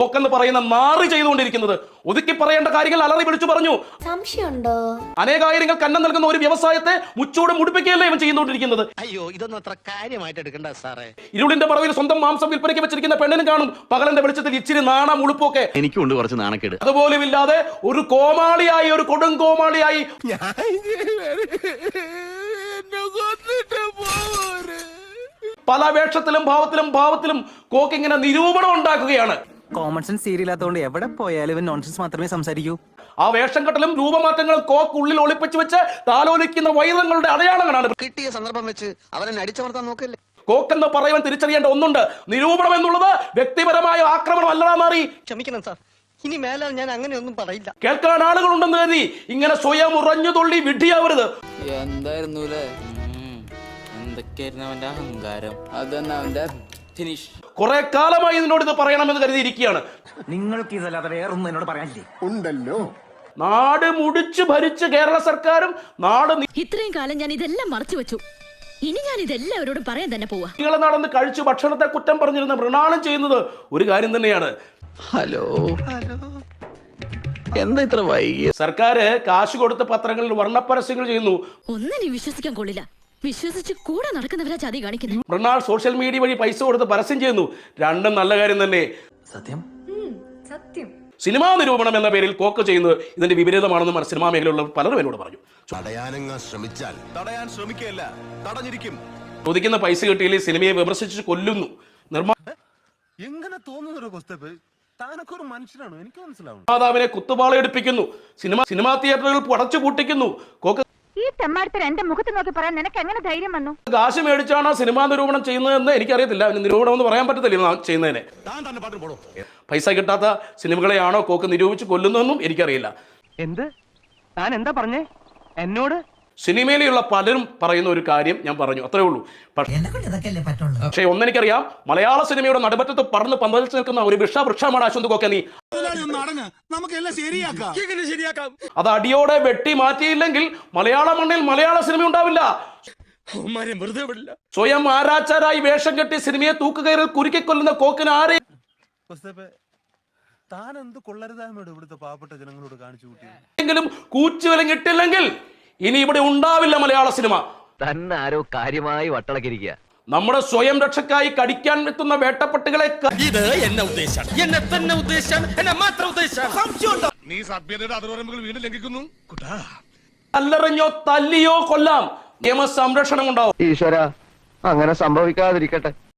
എന്ന് പറയുന്ന നാറി ചെയ്തുകൊണ്ടിരിക്കുന്നത്. ഒതുക്കി പറയേണ്ട കാര്യങ്ങൾ അലറി വിളിച്ചു പറഞ്ഞു. സംശയമുണ്ടോ? അനേകായിരങ്ങൾ കന്നം നൽകുന്ന ഒരു വ്യവസായത്തെ മുച്ചോട് മുടിപ്പിക്കുകയല്ലേ ഇവൻ ചെയ്തുകൊണ്ടിരിക്കുന്നത്. അയ്യോ ഇതൊന്നും അത്ര കാര്യമായിട്ട് എടുക്കണ്ട സാറേ. ഇരുളിന്റെ പറവിൽ സ്വന്തം മാംസം വിൽപ്പനയ്ക്ക് വെച്ചിരിക്കുന്ന പെണ്ണിനും കാണും. പകലന്റെ വെളിച്ചത്തിൽ ഇച്ചിരി നാണം ഉളുപ്പൊക്കെ എനിക്കുണ്ട് കുറച്ച് നാണക്കേട്. അതുപോലും ഇല്ലാതെ ഒരു കോമാളിയായി ഒരു കൊടും കോമാളിയായി. പല വേഷത്തിലും ഭാവത്തിലും ഭാവത്തിലും കോക്ക് ഇങ്ങനെ നിരൂപണം ഉണ്ടാക്കുകയാണ്. കോമൺ സെൻസ് സീരിയലാത്തോണ്ട് എവിടെ പോയാലും ഇവൻ നോൺസെൻസ് മാത്രമേ സംസാരിക്കൂ. ആ വേഷം കെട്ടലും രൂപമാറ്റങ്ങളും കോക്ക് ഉള്ളിൽ ഒളിപ്പിച്ചു വെച്ച് താലോലിക്കുന്ന വൈറങ്ങളുടെ അടയാളങ്ങളാണ് കിട്ടിയ സന്ദർഭം വെച്ച് അവനെ അടിച്ചമർത്താൻ നോക്കല്ലേ? കോക്ക് എന്ന് പറയുവാൻ തിരിച്ചറിയേണ്ട ഒന്നുണ്ട്. നിരൂപണം എന്നുള്ളത് വ്യക്തിപരമായ ആക്രമണം മാറി. ക്ഷമിക്കണം സാർ. ഇനി മേല ഞാൻ അങ്ങനെയൊന്നും പറയില്ല. കേൾക്കാൻ ആളുകളുണ്ടെന്ന് കരുതി ഇങ്ങനെ സ്വയം ഉറഞ്ഞു തുള്ളി വിഡ്ഢിയാവരുത്. എന്തായിരുന്നു എന്തൊക്കെയായിരുന്നു അവന്റെ അഹങ്കാരം? അതന്നെ അവന്റെ ഫിനിഷ് കുറെ കാലമായി നിന്നോട് ഇത് പറയണമെന്ന് കരുതിയിരിക്കുകയാണ്. നിങ്ങൾക്ക് ഇതല്ലാതെ വേറൊന്നും എന്നോട് പറയാനില്ലേ? ഉണ്ടല്ലോ. നാട് മുടിച്ച് ഭരിച്ച് കേരള സർക്കാരും നാട് ഇത്രയും കാലം ഞാൻ ഇതെല്ലാം മറച്ചു വെച്ചു. ഇനി ഞാൻ ഇതെല്ലാവരോടും പറയാൻ തന്നെ പോവാ. നിങ്ങളെ നടന്ന് കഴിച്ചു ഭക്ഷണത്തെ കുറ്റം പറഞ്ഞിരുന്ന മൃണാളം ചെയ്യുന്നത് ഒരു കാര്യം തന്നെയാണ്. ഹലോ. ഹലോ എന്താ ഇത്ര വൈകിയ സർക്കാർ കാശ് കൊടുത്ത പത്രങ്ങളിൽ വർണപരസ്യങ്ങൾ ചെയ്യുന്നു. ഒന്നിനും വിശ്വസിക്കാൻ കൊള്ളില്ല. വിശ്വസിച്ച് കൂടെ നടക്കുന്നവരാ ചതി കാണിക്കുന്നു. മൃണാൾ സോഷ്യൽ മീഡിയ വഴി പൈസ കൊടുത്ത് പരസ്യം ചെയ്യുന്നു. രണ്ടും നല്ല കാര്യം തന്നെ. സത്യം? സത്യം. സിനിമാ നിരൂപണം എന്ന പേരിൽ കോക്ക് ചെയ്യുന്നത് ഇതിന്റെ വിപരീതമാണെന്ന് സിനിമാ മേഖലയുള്ള പലരും എന്നോട് പറഞ്ഞു. തടയാനങ്ങ് ശ്രമിച്ചാൽ തടയാൻ ശ്രമിക്കുകയല്ല തടഞ്ഞിരിക്കും. ചോദിക്കുന്ന പൈസ കിട്ടിയില്ലേ സിനിമയെ വിമർശിച്ച് കൊല്ലുന്നു. നിർമ്മാ എങ്ങനെ തോന്നുന്നു മനുഷ്യനാണ് എനിക്ക് മനസ്സിലാവും നിർമ്മാതാവിനെ കുത്തുപാളയെടുപ്പിക്കുന്നു. സിനിമ സിനിമാ തിയേറ്ററുകൾ പടച്ചു പൂട്ടിക്കുന്നു. കോക്ക് ഈ തെമ്മാടത്തിൽ എന്റെ മുഖത്ത് നോക്കി പറയാൻ നിനക്ക് എങ്ങനെ ധൈര്യം വന്നു? കാശ് മേടിച്ചാണ് സിനിമാ നിരൂപണം ചെയ്യുന്നതെന്ന് എനിക്കറിയത്തില്ല. അതിന് നിരൂപണം എന്ന് പറയാൻ പറ്റത്തില്ല ചെയ്യുന്നതിനെ. പൈസ കിട്ടാത്ത സിനിമകളെയാണോ കോക്ക് നിരൂപിച്ച് കൊല്ലുന്നതെന്നും എനിക്കറിയില്ല. എന്ത്? താൻ എന്താ പറഞ്ഞേ? എന്നോട്? സിനിമയിലുള്ള പലരും പറയുന്ന ഒരു കാര്യം ഞാൻ പറഞ്ഞു. അത്രേ ഉള്ളൂ. പക്ഷേ ഒന്നെനിക്കറിയാം മലയാള സിനിമയുടെ നടുപറ്റത്ത് പറന്ന് പന്തലിച്ച് നിൽക്കുന്ന ഒരു വിഷവൃക്ഷമാണ് അശ്വന്ത് കോക്കെ നീ അത് അടിയോടെ വെട്ടി മാറ്റിയില്ലെങ്കിൽ മലയാള മണ്ണിൽ മലയാള സിനിമ ഉണ്ടാവില്ല. സ്വയം ആരാച്ചാരായി വേഷം കെട്ടി സിനിമയെ തൂക്കുകയറിൽ കുരുക്കിക്കൊല്ലുന്ന കോക്കിന് ആരെ? താൻ എന്ത് കൊള്ളരുതായ്മയോട് ഇവിടുത്തെ പാവപ്പെട്ട ജനങ്ങളോട് കാണിച്ചു കൂട്ടിയത്? എങ്കിലും കൂച്ചുവിലങ്ങിട്ടില്ലെങ്കിൽ ഇനി ഇവിടെ ഉണ്ടാവില്ല മലയാള സിനിമ. തന്നെ ആരോ കാര്യമായി വട്ടളക്കിരിക്കുക. നമ്മുടെ സ്വയം രക്ഷക്കായി കടിക്കാൻ എത്തുന്ന വേട്ടപ്പെട്ടുകളെ ക- നീ സഭ്യതയുടെ അതിർവരമ്പുകൾ വീണ്ടും ലംഘിക്കുന്നു. കുട്ടാ. കല്ലെറിഞ്ഞോ തല്ലിയോ കൊല്ലാം. നിയമ സംരക്ഷണം ഉണ്ടാവും. ഈശ്വര അങ്ങനെ സംഭവിക്കാതിരിക്കട്ടെ.